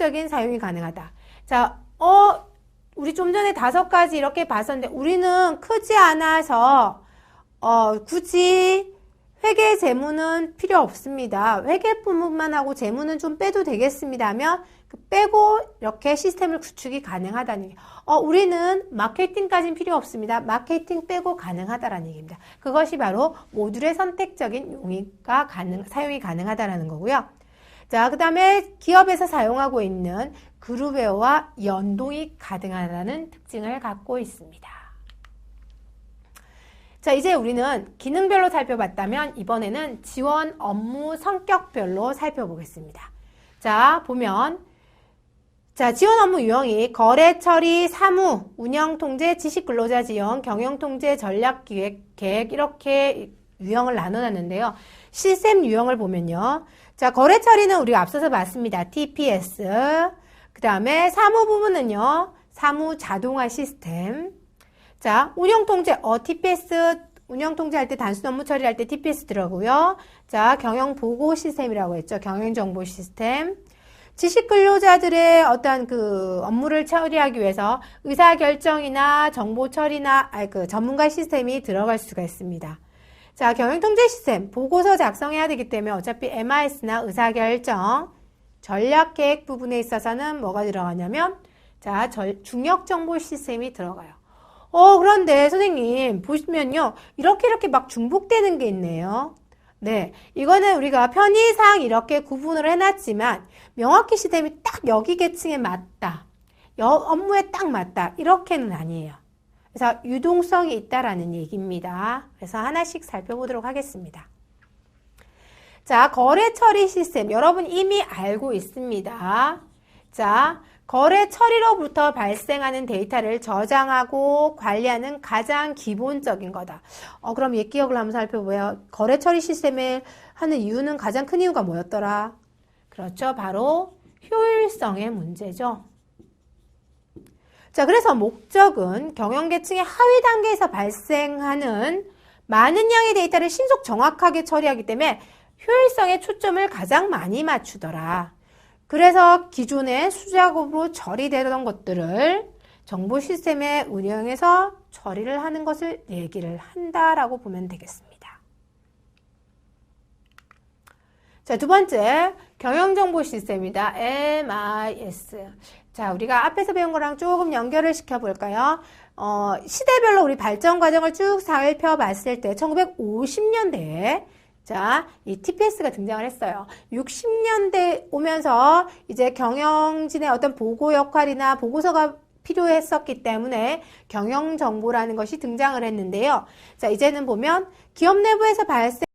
선택적인 사용이 가능하다. 자, 어, 우리 좀 전에 다섯 가지 이렇게 봤었는데 우리는 크지 않아서 어, 굳이 회계 재무는 필요 없습니다. 회계 부분만 하고 재무는 좀 빼도 되겠습니다 하면 그 빼고 이렇게 시스템을 구축이 가능하다는 얘기. 어, 우리는 마케팅까지는 필요 없습니다. 마케팅 빼고 가능하다라는 얘기입니다. 그것이 바로 모듈의 선택적인 용의가 가능, 사용이 가능하다라는 거고요. 자, 그 다음에 기업에서 사용하고 있는 그룹웨어와 연동이 가능하다는 특징을 갖고 있습니다. 자, 이제 우리는 기능별로 살펴봤다면 이번에는 지원 업무 성격별로 살펴보겠습니다. 자, 보면 자, 지원 업무 유형이 거래 처리, 사무, 운영 통제, 지식 근로자 지원, 경영 통제, 전략 기획, 계획 이렇게 유형을 나눠놨는데요. 시스템 유형을 보면요. 자, 거래 처리는 우리가 앞서서 봤습니다. TPS. 그 다음에 사무 부분은요. 사무 자동화 시스템. 자, 운영 통제, 어, TPS, 운영 통제할 때 단순 업무 처리할 때 TPS 들어고요. 자, 경영 보고 시스템이라고 했죠. 경영 정보 시스템. 지식 근로자들의 어떤 그 업무를 처리하기 위해서 의사 결정이나 정보 처리나 아니 그 전문가 시스템이 들어갈 수가 있습니다. 자, 경영 통제 시스템 보고서 작성해야 되기 때문에 어차피 MIS나 의사 결정 전략 계획 부분에 있어서는 뭐가 들어가냐면 자, 절, 중력 정보 시스템이 들어가요. 어, 그런데 선생님 보시면요. 이렇게 이렇게 막 중복되는 게 있네요. 네, 이거는 우리가 편의상 이렇게 구분을 해놨지만 명확히 시스템이 딱 여기 계층에 맞다. 여, 업무에 딱 맞다. 이렇게는 아니에요. 그래서 유동성이 있다라는 얘기입니다. 그래서 하나씩 살펴보도록 하겠습니다. 자, 거래 처리 시스템. 여러분 이미 알고 있습니다. 자, 거래 처리로부터 발생하는 데이터를 저장하고 관리하는 가장 기본적인 거다. 어, 그럼 옛 기억을 한번 살펴보요. 거래 처리 시스템을 하는 이유는 가장 큰 이유가 뭐였더라? 그렇죠. 바로 효율성의 문제죠. 자, 그래서 목적은 경영계층의 하위 단계에서 발생하는 많은 양의 데이터를 신속 정확하게 처리하기 때문에 효율성에 초점을 가장 많이 맞추더라. 그래서 기존의 수작업으로 처리되던 것들을 정보 시스템에 운영해서 처리를 하는 것을 얘기를 한다라고 보면 되겠습니다. 자, 두 번째, 경영정보 시스템이다. MIS. 자, 우리가 앞에서 배운 거랑 조금 연결을 시켜볼까요? 어, 시대별로 우리 발전 과정을 쭉 살펴봤을 때, 1950년대에 자, 이 TPS가 등장을 했어요. 60년대 오면서 이제 경영진의 어떤 보고 역할이나 보고서가 필요했었기 때문에 경영 정보라는 것이 등장을 했는데요. 자, 이제는 보면 기업 내부에서 발생